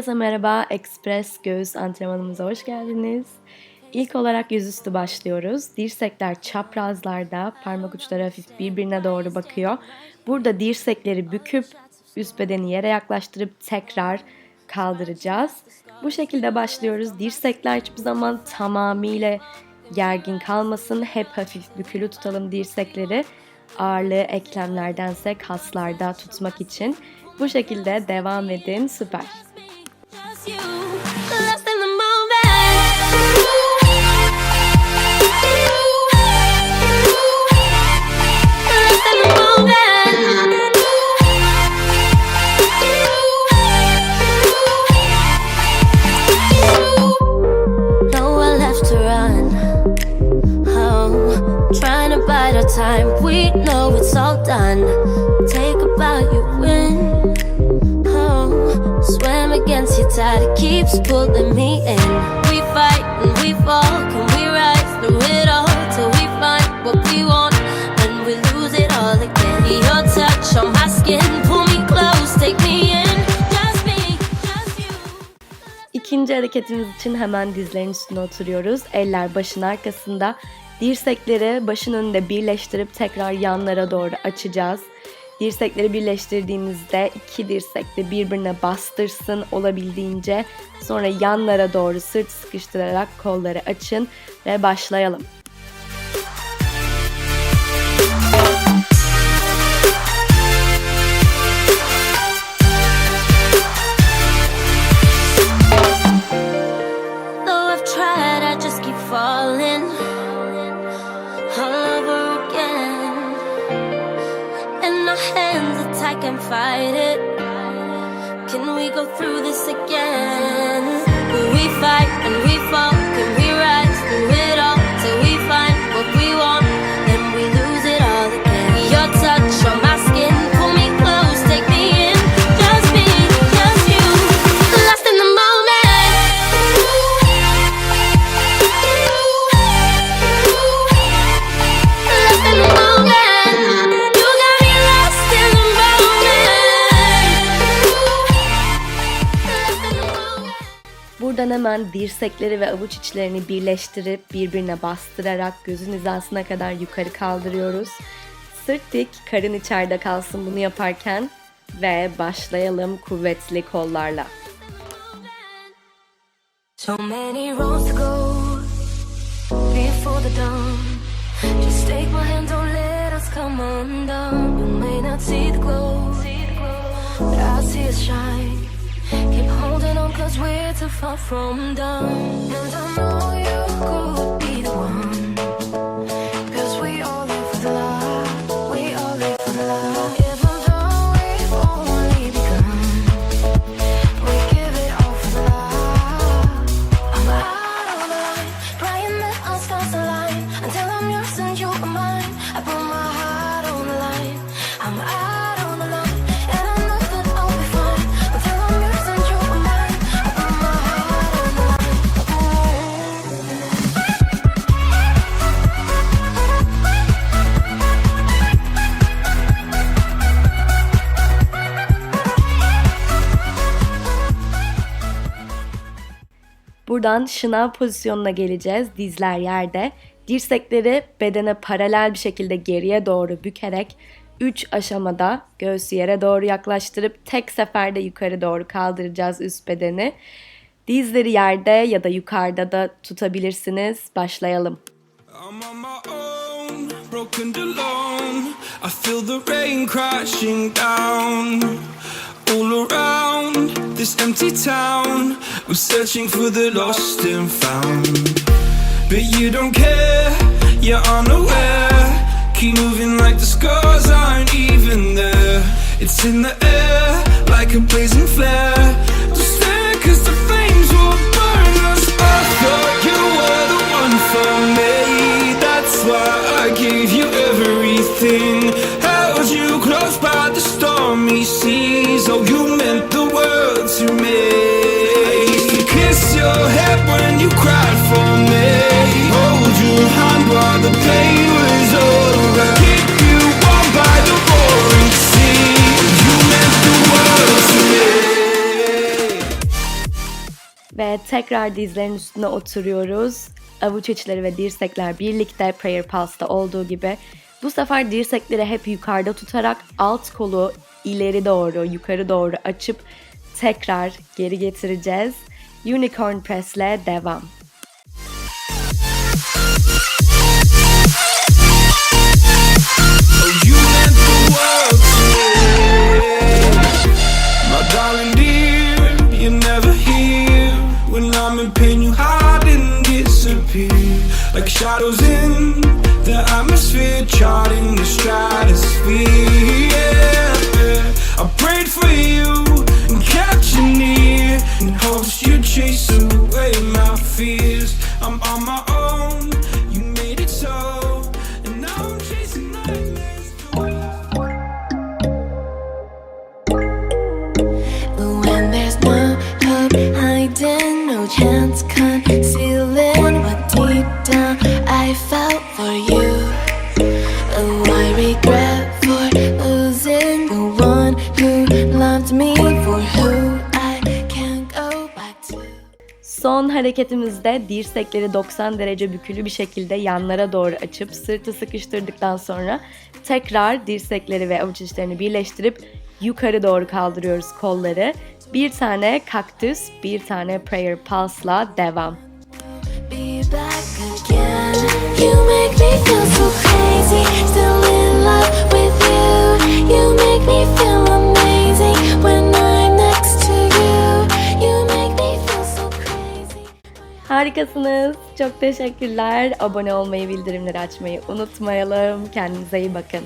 Herkese merhaba. Express göğüs antrenmanımıza hoş geldiniz. İlk olarak yüzüstü başlıyoruz. Dirsekler çaprazlarda, parmak uçları hafif birbirine doğru bakıyor. Burada dirsekleri büküp üst bedeni yere yaklaştırıp tekrar kaldıracağız. Bu şekilde başlıyoruz. Dirsekler hiçbir zaman tamamıyla gergin kalmasın. Hep hafif bükülü tutalım dirsekleri. Ağırlığı eklemlerdense kaslarda tutmak için. Bu şekilde devam edin. Süper. Time. We know it's all done. Take a bow, you swam against your tide, it keeps pulling me in. We fight and we fall, can we rise through it all till we find what we want? Then we lose it all again. Your touch on my skin, pull me close, take me in. Just me, just you. İkinci hareketimiz için hemen dizlerin üstüne oturuyoruz. Eller başın arkasında. Dirsekleri başın önünde birleştirip tekrar yanlara doğru açacağız. Dirsekleri birleştirdiğinizde iki dirsek de birbirine bastırsın olabildiğince. Sonra yanlara doğru sırt sıkıştırarak kolları açın ve başlayalım. Go through this again? We fight and we fall? Buradan hemen dirsekleri ve avuç içlerini birleştirip birbirine bastırarak gözün hizasına kadar yukarı kaldırıyoruz. Sırt dik, karın içeride kalsın bunu yaparken ve başlayalım kuvvetli kollarla. So many roads to go before the dawn. Just take my hand, don't let us come undone. You may not see the glow, but I see it shine. Cause we're too far from done. And I know you could Buradan şınav pozisyonuna geleceğiz. Dizler yerde. Dirsekleri bedene paralel bir şekilde geriye doğru bükerek 3 aşamada göğsü yere doğru yaklaştırıp tek seferde yukarı doğru kaldıracağız üst bedeni. Dizleri yerde ya da yukarıda da tutabilirsiniz. Başlayalım. Broken alone. I feel the rain crashing down empty town. I'm searching for the lost and found. But you don't care, you're unaware. Keep moving like the scars aren't even there. It's in the air, like a blazing flare. Just stare, cause the flames will burn us. I thought you were the one for me. That's why I gave you everything. Held you close by the stormy seas. Oh, you Ve tekrar dizlerin üstüne oturuyoruz. Avuç içleri ve dirsekler birlikte Prayer Pulse'da olduğu gibi. Bu sefer dirsekleri hep yukarıda tutarak alt kolu ileri doğru, yukarı doğru açıp tekrar geri getireceğiz. Unicorn Press ile devam. Son hareketimizde dirsekleri 90 derece bükülü bir şekilde yanlara doğru açıp sırtı sıkıştırdıktan sonra tekrar dirsekleri ve avuç içlerini birleştirip yukarı doğru kaldırıyoruz kolları. Bir tane kaktüs, bir tane prayer pulse'la devam. be back again. You make me feel so crazy, still in love Harikasınız. Çok teşekkürler. Abone olmayı, bildirimleri açmayı unutmayalım. Kendinize iyi bakın.